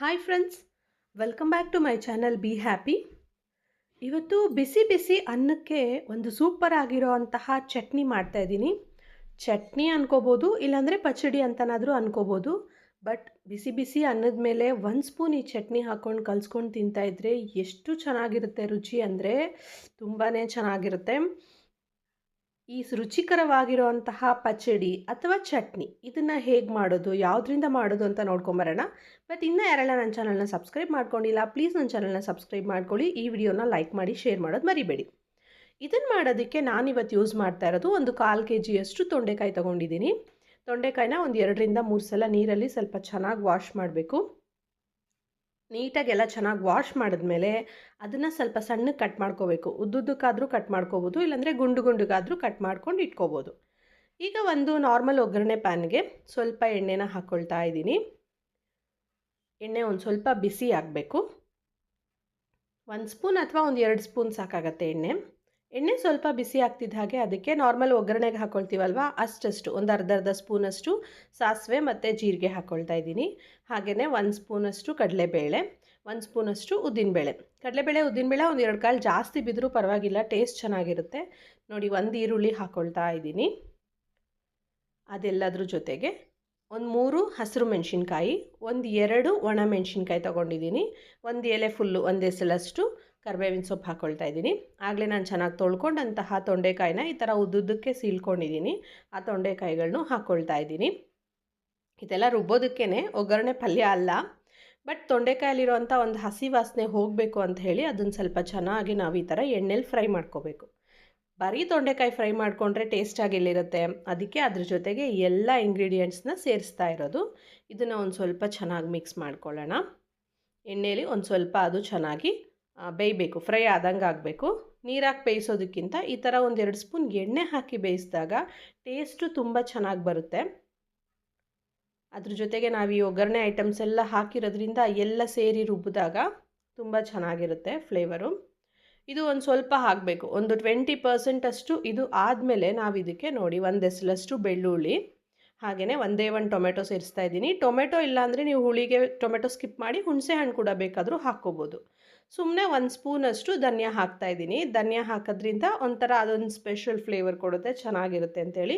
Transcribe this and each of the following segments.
Hi friends welcome back to my channel be happy ಇವತ್ತು ಬಿಸಿ ಬಿಸಿ ಅನ್ನಕ್ಕೆ ಒಂದು ಸೂಪರ್ ಆಗಿರೋ ಅಂತಹ ಚಟ್ನಿ ಮಾಡ್ತಾ ಇದ್ದೀನಿ. ಚಟ್ನಿ ಅನ್ಕೋಬೋದು, ಇಲ್ಲಾಂದರೆ ಪಚಡಿ ಅಂತನಾದರೂ ಅನ್ಕೋಬೋದು. ಬಟ್ ಬಿಸಿ ಬಿಸಿ ಅನ್ನದ ಮೇಲೆ ಒಂದು ಸ್ಪೂನ್ ಈ ಚಟ್ನಿ ಹಾಕ್ಕೊಂಡು ಕಲ್ಸ್ಕೊಂಡು ತಿಂತಾಯಿದ್ರೆ ಎಷ್ಟು ಚೆನ್ನಾಗಿರುತ್ತೆ ರುಚಿ ಅಂದರೆ ತುಂಬಾ ಚೆನ್ನಾಗಿರುತ್ತೆ. ಈ ರುಚಿಕರವಾಗಿರುವಂತಹ ಪಚಡಿ ಅಥವಾ ಚಟ್ನಿ ಇದನ್ನು ಹೇಗೆ ಮಾಡೋದು, ಯಾವುದರಿಂದ ಮಾಡೋದು ಅಂತ ನೋಡ್ಕೊಂಬರೋಣ. ಬಟ್ ಇನ್ನೂ ಯಾರೆಲ್ಲ ನನ್ನ ಚಾನಲ್ನ ಸಬ್ಸ್ಕ್ರೈಬ್ ಮಾಡ್ಕೊಂಡಿಲ್ಲ, ಪ್ಲೀಸ್ ನನ್ನ ಚಾನಲ್ನ ಸಬ್ಸ್ಕ್ರೈಬ್ ಮಾಡ್ಕೊಳ್ಳಿ. ಈ ವಿಡಿಯೋನ ಲೈಕ್ ಮಾಡಿ, ಶೇರ್ ಮಾಡೋದು ಮರಿಬೇಡಿ. ಇದನ್ನು ಮಾಡೋದಕ್ಕೆ ನಾನಿವತ್ತು ಯೂಸ್ ಮಾಡ್ತಾ ಇರೋದು ಒಂದು ಕಾಲು ಕೆ ಜಿಯಷ್ಟು ತೊಂಡೆಕಾಯಿ ತೊಗೊಂಡಿದ್ದೀನಿ. ತೊಂಡೆಕಾಯಿನ ಒಂದು ಎರಡರಿಂದ ಮೂರು ಸಲ ನೀರಲ್ಲಿ ಸ್ವಲ್ಪ ಚೆನ್ನಾಗಿ ವಾಶ್ ಮಾಡಬೇಕು. ನೀಟಾಗಿ ಎಲ್ಲ ಚೆನ್ನಾಗಿ ವಾಶ್ ಮಾಡಿದ್ಮೇಲೆ ಅದನ್ನು ಸ್ವಲ್ಪ ಸಣ್ಣ ಕಟ್ ಮಾಡ್ಕೋಬೇಕು. ಉದ್ದುದ್ದಕ್ಕಾದರೂ ಕಟ್ ಮಾಡ್ಕೋಬೋದು, ಇಲ್ಲಾಂದರೆ ಗುಂಡು ಗುಂಡುಗಾದರೂ ಕಟ್ ಮಾಡ್ಕೊಂಡು ಇಟ್ಕೋಬೋದು. ಈಗ ಒಂದು ನಾರ್ಮಲ್ ಒಗ್ಗರಣೆ ಪ್ಯಾನ್ಗೆ ಸ್ವಲ್ಪ ಎಣ್ಣೆನ ಹಾಕ್ಕೊಳ್ತಾ ಇದ್ದೀನಿ. ಎಣ್ಣೆ ಒಂದು ಸ್ವಲ್ಪ ಬಿಸಿ ಆಗಬೇಕು. ಒಂದು ಸ್ಪೂನ್ ಅಥವಾ ಒಂದು ಎರಡು ಸ್ಪೂನ್ ಸಾಕಾಗತ್ತೆ ಎಣ್ಣೆ. ಎಣ್ಣೆ ಸ್ವಲ್ಪ ಬಿಸಿ ಆಗ್ತಿದ್ದ ಹಾಗೆ ಅದಕ್ಕೆ ನಾರ್ಮಲ್ ಒಗ್ಗರಣೆಗೆ ಹಾಕ್ಕೊಳ್ತೀವಲ್ವ ಅಷ್ಟಷ್ಟು, ಒಂದು ಅರ್ಧ ಅರ್ಧ ಸ್ಪೂನಷ್ಟು ಸಾಸಿವೆ ಮತ್ತು ಜೀರಿಗೆ ಹಾಕ್ಕೊಳ್ತಾ ಇದ್ದೀನಿ. ಹಾಗೆಯೇ ಒಂದು ಸ್ಪೂನಷ್ಟು ಕಡಲೆಬೇಳೆ, ಒಂದು ಸ್ಪೂನಷ್ಟು ಉದ್ದಿನಬೇಳೆ. ಕಡಲೆಬೇಳೆ, ಉದ್ದಿನಬೇಳೆ ಒಂದು ಎರಡು ಕಾಲು ಜಾಸ್ತಿ ಬಿದ್ದರೂ ಪರವಾಗಿಲ್ಲ, ಟೇಸ್ಟ್ ಚೆನ್ನಾಗಿರುತ್ತೆ. ನೋಡಿ, ಒಂದು ಈರುಳ್ಳಿ ಹಾಕ್ಕೊಳ್ತಾ ಇದ್ದೀನಿ. ಅದೆಲ್ಲದ್ರ ಜೊತೆಗೆ ಒಂದು ಮೂರು ಹಸಿರು ಮೆಣಸಿನ್ಕಾಯಿ, ಒಂದು ಎರಡು ಒಣ ಮೆಣಸಿನ್ಕಾಯಿ ತೊಗೊಂಡಿದ್ದೀನಿ. ಒಂದು ಎಲೆ ಫುಲ್ಲು ಒಂದು ಎಸಲಷ್ಟು ಕರಿಬೇವಿನ ಸೊಪ್ಪು ಹಾಕ್ಕೊಳ್ತಾ ಇದ್ದೀನಿ. ಆಗಲೇ ನಾನು ಚೆನ್ನಾಗಿ ತೊಳ್ಕೊಂಡಂತಹ ತೊಂಡೆಕಾಯಿನ ಈ ಥರ ಉದ್ದುದ್ದಕ್ಕೆ ಸೀಳ್ಕೊಂಡಿದ್ದೀನಿ. ಆ ತೊಂಡೆಕಾಯಿಗಳನ್ನೂ ಹಾಕ್ಕೊಳ್ತಾ ಇದ್ದೀನಿ. ಇದೆಲ್ಲ ರುಬ್ಬೋದಕ್ಕೇ ಒಗ್ಗರಣೆ ಪಲ್ಯ ಅಲ್ಲ. ಬಟ್ ತೊಂಡೆಕಾಯಲ್ಲಿರುವಂಥ ಒಂದು ಹಸಿ ವಾಸನೆ ಹೋಗಬೇಕು ಅಂತ ಹೇಳಿ ಅದನ್ನು ಸ್ವಲ್ಪ ಚೆನ್ನಾಗಿ ನಾವು ಈ ಥರ ಎಣ್ಣೆಲಿ ಫ್ರೈ ಮಾಡ್ಕೋಬೇಕು. ಬರೀ ತೊಂಡೆಕಾಯಿ ಫ್ರೈ ಮಾಡಿಕೊಂಡ್ರೆ ಟೇಸ್ಟಾಗಿ ಎಲ್ಲಿರುತ್ತೆ ಅದಕ್ಕೆ ಅದ್ರ ಜೊತೆಗೆ ಎಲ್ಲ ಇಂಗ್ರೀಡಿಯೆಂಟ್ಸ್ನ ಸೇರಿಸ್ತಾ ಇರೋದು. ಇದನ್ನು ಒಂದು ಸ್ವಲ್ಪ ಚೆನ್ನಾಗಿ ಮಿಕ್ಸ್ ಮಾಡ್ಕೊಳ್ಳೋಣ. ಎಣ್ಣೆಯಲ್ಲಿ ಒಂದು ಸ್ವಲ್ಪ ಅದು ಚೆನ್ನಾಗಿ ಬೇಯಬೇಕು, ಫ್ರೈ ಆದಂಗೆ ಆಗಬೇಕು. ನೀರಾಕಿ ಬೇಯಿಸೋದಕ್ಕಿಂತ ಈ ಥರ ಒಂದೆರಡು ಸ್ಪೂನ್ ಎಣ್ಣೆ ಹಾಕಿ ಬೇಯಿಸಿದಾಗ ಟೇಸ್ಟು ತುಂಬ ಚೆನ್ನಾಗಿ ಬರುತ್ತೆ. ಅದ್ರ ಜೊತೆಗೆ ನಾವು ಈ ಒಗ್ಗರಣೆ ಐಟಮ್ಸ್ ಎಲ್ಲ ಹಾಕಿರೋದ್ರಿಂದ ಎಲ್ಲ ಸೇರಿ ರುಬ್ಬಿದಾಗ ತುಂಬ ಚೆನ್ನಾಗಿರುತ್ತೆ ಫ್ಲೇವರು. ಇದು ಒಂದು ಸ್ವಲ್ಪ ಹಾಕಬೇಕು, ಒಂದು ಟ್ವೆಂಟಿ ಪರ್ಸೆಂಟಷ್ಟು ಇದು ಆದಮೇಲೆ ನಾವು ಇದಕ್ಕೆ ನೋಡಿ ಒಂದು ಎಸಲಷ್ಟು ಬೆಳ್ಳುಳ್ಳಿ. ಹಾಗೆಯೇ ಒಂದೇ ಒಂದು ಟೊಮೆಟೊ ಸೇರಿಸ್ತಾ ಇದ್ದೀನಿ. ಟೊಮೆಟೊ ಇಲ್ಲಾಂದರೆ ನೀವು ಹುಳಿಗೆ ಟೊಮೆಟೊ ಸ್ಕಿಪ್ ಮಾಡಿ ಹುಣಸೆ ಹಣ್ಣು ಕೂಡ ಬೇಕಾದರೂ ಹಾಕ್ಕೋಬೋದು. ಸುಮ್ಮನೆ ಒಂದು ಸ್ಪೂನಷ್ಟು ಧನಿಯಾ ಹಾಕ್ತಾ ಇದ್ದೀನಿ. ಧನಿಯಾ ಹಾಕೋದ್ರಿಂದ ಒಂಥರ ಅದೊಂದು ಸ್ಪೆಷಲ್ ಫ್ಲೇವರ್ ಕೊಡುತ್ತೆ, ಚೆನ್ನಾಗಿರುತ್ತೆ ಅಂತೇಳಿ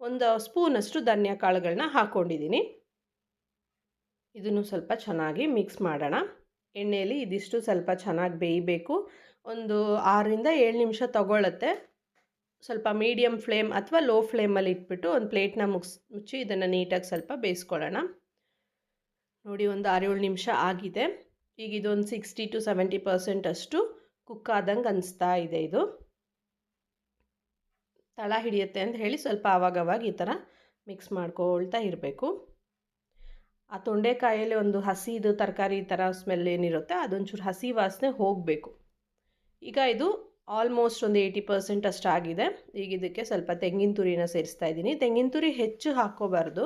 ಒಂದು ಸ್ಪೂನಷ್ಟು ಧನಿಯಾ ಕಾಳುಗಳನ್ನ ಹಾಕ್ಕೊಂಡಿದ್ದೀನಿ ಇದನ್ನು ಸ್ವಲ್ಪ ಚೆನ್ನಾಗಿ ಮಿಕ್ಸ್ ಮಾಡೋಣ. ಎಣ್ಣೆಯಲ್ಲಿ ಇದಿಷ್ಟು ಸ್ವಲ್ಪ ಚೆನ್ನಾಗಿ ಬೇಯಬೇಕು. ಒಂದು ಆರರಿಂದ ಏಳು ನಿಮಿಷ ತಗೊಳ್ಳುತ್ತೆ ಸ್ವಲ್ಪ ಮೀಡಿಯಮ್ ಫ್ಲೇಮ್ ಅಥವಾ ಲೋ ಫ್ಲೇಮಲ್ಲಿ ಇಟ್ಬಿಟ್ಟು ಒಂದು ಪ್ಲೇಟ್ನ ಮುಗಿಸ್, ಮುಚ್ಚಿ ಇದನ್ನು ನೀಟಾಗಿ ಸ್ವಲ್ಪ ಬೇಯಿಸ್ಕೊಳ್ಳೋಣ. ನೋಡಿ ಒಂದು ಆರೇಳು ನಿಮಿಷ ಆಗಿದೆ. ಈಗ ಇದೊಂದು ಸಿಕ್ಸ್ಟಿ ಟು ಸೆವೆಂಟಿ ಪರ್ಸೆಂಟ್ ಅಷ್ಟು ಕುಕ್ ಆದಂಗೆ ಅನಿಸ್ತಾ ಇದೆ ಇದು. ತಳ ಹಿಡಿಯುತ್ತೆ ಅಂತ ಹೇಳಿ ಸ್ವಲ್ಪ ಆವಾಗವಾಗ ಈ ಥರ ಮಿಕ್ಸ್ ಮಾಡ್ಕೊಳ್ತಾ ಇರಬೇಕು. ಆ ತೊಂಡೆಕಾಯಲ್ಲಿ ಒಂದು ಹಸಿದು ತರಕಾರಿ ಥರ ಸ್ಮೆಲ್ ಏನಿರುತ್ತೆ ಅದೊಂಚೂರು ಹಸಿ ವಾಸನೆ ಹೋಗಬೇಕು. ಈಗ ಇದು ಆಲ್ಮೋಸ್ಟ್ ಒಂದು ಏಯ್ಟಿ ಪರ್ಸೆಂಟ್ ಅಷ್ಟು ಆಗಿದೆ. ಈಗ ಇದಕ್ಕೆ ಸ್ವಲ್ಪ ತೆಂಗಿನ ತುರಿನ ಸೇರಿಸ್ತಾ ಇದ್ದೀನಿ. ತೆಂಗಿನ ತುರಿ ಹೆಚ್ಚು ಹಾಕೋಬಾರ್ದು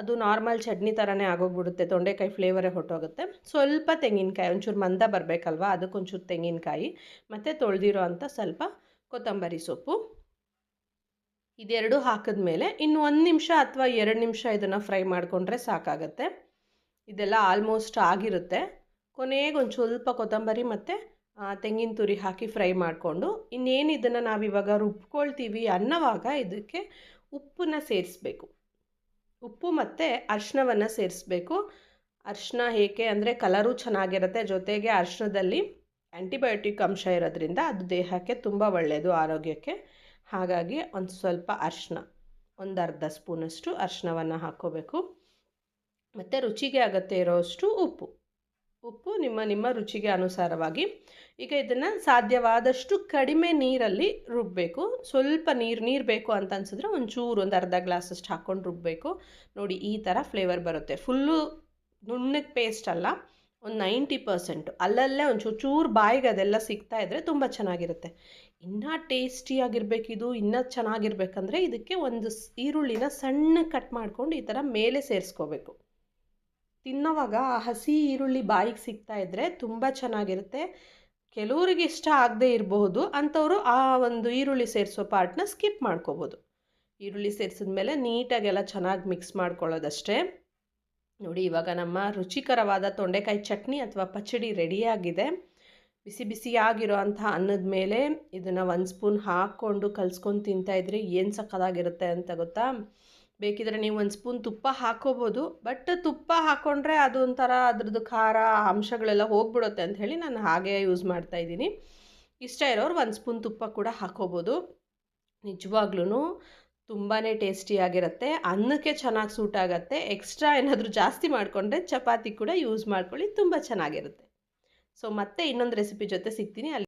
ಅದು ನಾರ್ಮಲ್ ಚಟ್ನಿ ಥರನೇ ಆಗೋಗ್ಬಿಡುತ್ತೆ. ತೊಂಡೆಕಾಯಿ ಫ್ಲೇವರೇ ಹೊಟ್ಟೋಗುತ್ತೆ ಸ್ವಲ್ಪ ತೆಂಗಿನಕಾಯಿ, ಒಂಚೂರು ಮಂದ ಬರಬೇಕಲ್ವ? ಅದಕ್ಕೊಂಚೂರು ತೆಂಗಿನಕಾಯಿ, ಮತ್ತು ತೊಳೆದಿರೋ ಅಂಥ ಸ್ವಲ್ಪ ಕೊತ್ತಂಬರಿ ಸೊಪ್ಪು. ಇದೆರಡು ಹಾಕಿದ್ಮೇಲೆ ಇನ್ನು ಒಂದು ನಿಮಿಷ ಅಥವಾ ಎರಡು ನಿಮಿಷ ಇದನ್ನು ಫ್ರೈ ಮಾಡಿಕೊಂಡ್ರೆ ಸಾಕಾಗುತ್ತೆ. ಇದೆಲ್ಲ ಆಲ್ಮೋಸ್ಟ್ ಆಗಿರುತ್ತೆ. ಕೊನೆಗೆ ಒಂದು ಸ್ವಲ್ಪ ಕೊತ್ತಂಬರಿ ಮತ್ತು ತೆಂಗಿನ ತುರಿ ಹಾಕಿ ಫ್ರೈ ಮಾಡಿಕೊಂಡು ಇನ್ನೇನು ಇದನ್ನು ನಾವಿವಾಗ ರುಬ್ಕೊಳ್ತೀವಿ ಅನ್ನೋವಾಗ ಇದಕ್ಕೆ ಉಪ್ಪನ್ನು ಸೇರಿಸ್ಬೇಕು. ಉಪ್ಪು ಮತ್ತು ಅರ್ಶಿನವನ್ನು ಸೇರಿಸ್ಬೇಕು. ಅರ್ಶಿನ ಏಕೆ ಅಂದರೆ ಕಲರು ಚೆನ್ನಾಗಿರುತ್ತೆ, ಜೊತೆಗೆ ಅರ್ಶಿನದಲ್ಲಿ ಆ್ಯಂಟಿಬಯೋಟಿಕ್ ಅಂಶ ಇರೋದ್ರಿಂದ ಅದು ದೇಹಕ್ಕೆ ತುಂಬ ಒಳ್ಳೆಯದು ಆರೋಗ್ಯಕ್ಕೆ. ಹಾಗಾಗಿ ಒಂದು ಸ್ವಲ್ಪ ಅರಿಶಿನ ಒಂದು ಅರ್ಧ ಸ್ಪೂನಷ್ಟು ಅರಿಶಿನವನ್ನು ಹಾಕ್ಕೋಬೇಕು. ಮತ್ತು ರುಚಿಗೆ ಅಗತ್ಯ ಇರೋಷ್ಟು ಉಪ್ಪು. ಉಪ್ಪು ನಿಮ್ಮ ನಿಮ್ಮ ರುಚಿಗೆ ಅನುಸಾರವಾಗಿ. ಈಗ ಇದನ್ನು ಸಾಧ್ಯವಾದಷ್ಟು ಕಡಿಮೆ ನೀರಲ್ಲಿ ರುಬ್ಬಬೇಕು ಸ್ವಲ್ಪ ನೀರು ನೀರು ಬೇಕು ಅಂತ ಅನ್ಸಿದ್ರೆ ಒಂಚೂರು, ಒಂದು ಅರ್ಧ ಗ್ಲಾಸಷ್ಟು ಹಾಕ್ಕೊಂಡು ರುಬ್ಬಬೇಕು ನೋಡಿ, ಈ ಥರ ಫ್ಲೇವರ್ ಬರುತ್ತೆ. ಫುಲ್ಲು ನುಣ್ಣಗೆ ಪೇಸ್ಟ್ ಅಲ್ಲ, ಒಂದು ನೈಂಟಿ ಪರ್ಸೆಂಟು. ಅಲ್ಲಲ್ಲೇ ಒಂಚೂರು ಚೂರು ಬಾಯಿಗೆ ಅದೆಲ್ಲ ಸಿಗ್ತಾ ಇದ್ದರೆ ತುಂಬ ಚೆನ್ನಾಗಿರುತ್ತೆ. ಇನ್ನೂ ಟೇಸ್ಟಿಯಾಗಿರಬೇಕಿದು ಇನ್ನೂ ಚೆನ್ನಾಗಿರ್ಬೇಕಂದ್ರೆ ಇದಕ್ಕೆ ಒಂದು ಈರುಳ್ಳಿನ ಸಣ್ಣ ಕಟ್ ಮಾಡ್ಕೊಂಡು ಈ ಥರ ಮೇಲೆ ಸೇರಿಸ್ಕೋಬೇಕು. ತಿನ್ನೋವಾಗ ಆ ಹಸಿ ಈರುಳ್ಳಿ ಬಾಯಿಗೆ ಸಿಗ್ತಾ ಇದ್ದರೆ ತುಂಬ ಚೆನ್ನಾಗಿರುತ್ತೆ. ಕೆಲವರಿಗೆ ಇಷ್ಟ ಆಗದೆ ಇರಬಹುದು. ಅಂಥವರು ಆ ಒಂದು ಈರುಳ್ಳಿ ಸೇರಿಸೋ ಪಾರ್ಟ್ನ ಸ್ಕಿಪ್ ಮಾಡ್ಕೋಬೋದು. ಈರುಳ್ಳಿ ಸೇರಿಸಿದ ಮೇಲೆ ನೀಟಾಗೆಲ್ಲ ಚೆನ್ನಾಗಿ ಮಿಕ್ಸ್ ಮಾಡ್ಕೊಳ್ಳೋದಷ್ಟೇ. ನೋಡಿ ಇವಾಗ ನಮ್ಮ ರುಚಿಕರವಾದ ತೊಂಡೆಕಾಯಿ ಚಟ್ನಿ ಅಥವಾ ಪಚಡಿ ರೆಡಿಯಾಗಿದೆ ಬಿಸಿ ಬಿಸಿಯಾಗಿರೋ ಅಂಥ ಅನ್ನದ ಮೇಲೆ ಇದನ್ನು ಒಂದು ಸ್ಪೂನ್ ಹಾಕ್ಕೊಂಡು ಕಲ್ಸ್ಕೊಂಡು ತಿಂತಾಯಿದ್ರೆ ಏನು ಸಕ್ಕದಾಗಿರುತ್ತೆ ಅಂತ ಗೊತ್ತಾ? ಬೇಕಿದ್ರೆ ನೀವು ಒಂದು ಸ್ಪೂನ್ ತುಪ್ಪ ಹಾಕೋಬೋದು, ಬಟ್ ತುಪ್ಪ ಹಾಕ್ಕೊಂಡ್ರೆ ಅದು ಒಂಥರ ಅದ್ರದ್ದು ಖಾರ ಅಂಶಗಳೆಲ್ಲ ಹೋಗ್ಬಿಡುತ್ತೆ ಅಂತ ಹೇಳಿ ನಾನು ಹಾಗೆ ಯೂಸ್ ಮಾಡ್ತಾ ಇದ್ದೀನಿ. ಇಷ್ಟ ಇರೋರು ಒಂದು ಸ್ಪೂನ್ ತುಪ್ಪ ಕೂಡ ಹಾಕೋಬೋದು. ನಿಜವಾಗ್ಲೂ ತುಂಬಾ ಟೇಸ್ಟಿಯಾಗಿರುತ್ತೆ ಅನ್ನಕ್ಕೆ ಚೆನ್ನಾಗಿ ಸೂಟ್ ಆಗುತ್ತೆ. ಎಕ್ಸ್ಟ್ರಾ ಏನಾದರೂ ಜಾಸ್ತಿ ಮಾಡಿಕೊಂಡ್ರೆ ಚಪಾತಿ ಕೂಡ ಯೂಸ್ ಮಾಡ್ಕೊಳ್ಳಿ, ತುಂಬ ಚೆನ್ನಾಗಿರುತ್ತೆ. ಸೊ, ಮತ್ತೆ ಇನ್ನೊಂದು ರೆಸಿಪಿ ಜೊತೆ ಸಿಗ್ತೀನಿ. ಅಲ್ಲಿ